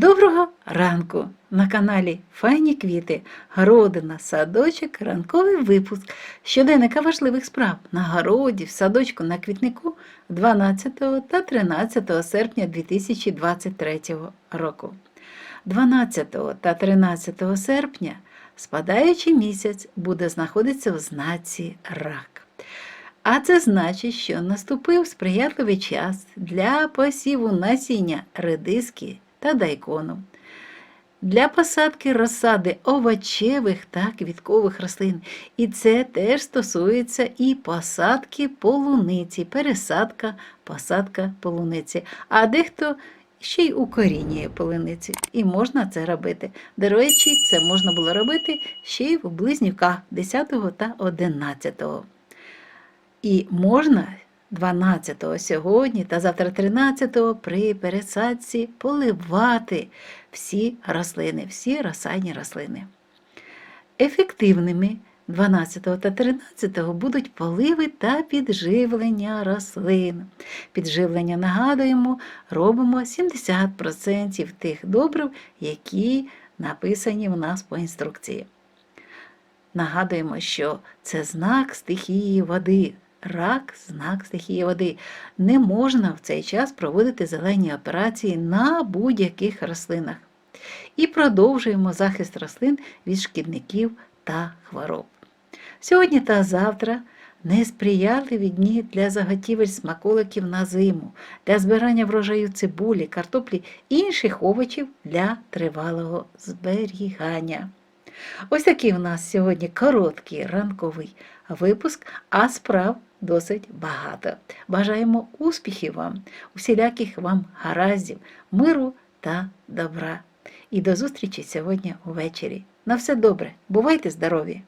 Доброго ранку! На каналі Файні квіти, городина, садочок, ранковий випуск щоденника важливих справ на городі, в садочку, на квітнику 12 та 13 серпня 2023 року. 12 та 13 серпня спадаючий місяць буде знаходитися в знаці рак. А це значить, що наступив сприятливий час для посіву насіння редиски та дайкону, для посадки розсади овочевих та квіткових рослин. І це теж стосується і посадки полуниці, пересадка, посадка полуниці. А дехто ще й укорінює полуниці. І можна це робити. До речі, це можна було робити ще й в близнюках 10 та 11. І можна 12-го сьогодні та завтра 13-го при пересадці поливати всі рослини, всі розсадні рослини. Ефективними 12 та 13 будуть поливи та підживлення рослин. Підживлення, нагадуємо, робимо 70% тих добрив, які написані у нас по інструкції. Нагадуємо, що це знак стихії води. Рак знак стихії води. Не можна в цей час проводити зелені операції на будь-яких рослинах. І продовжуємо захист рослин від шкідників та хвороб. Сьогодні та завтра несприятливі дні для заготівель смаколиків на зиму, для збирання врожаю цибулі, картоплі інших овочів для тривалого зберігання. Ось такий у нас сьогодні короткий ранковий випуск, а справ досить багато. Бажаємо успіхів вам, усіляких вам гараздів, миру та добра. І до зустрічі сьогодні увечері. На все добре, бувайте здорові!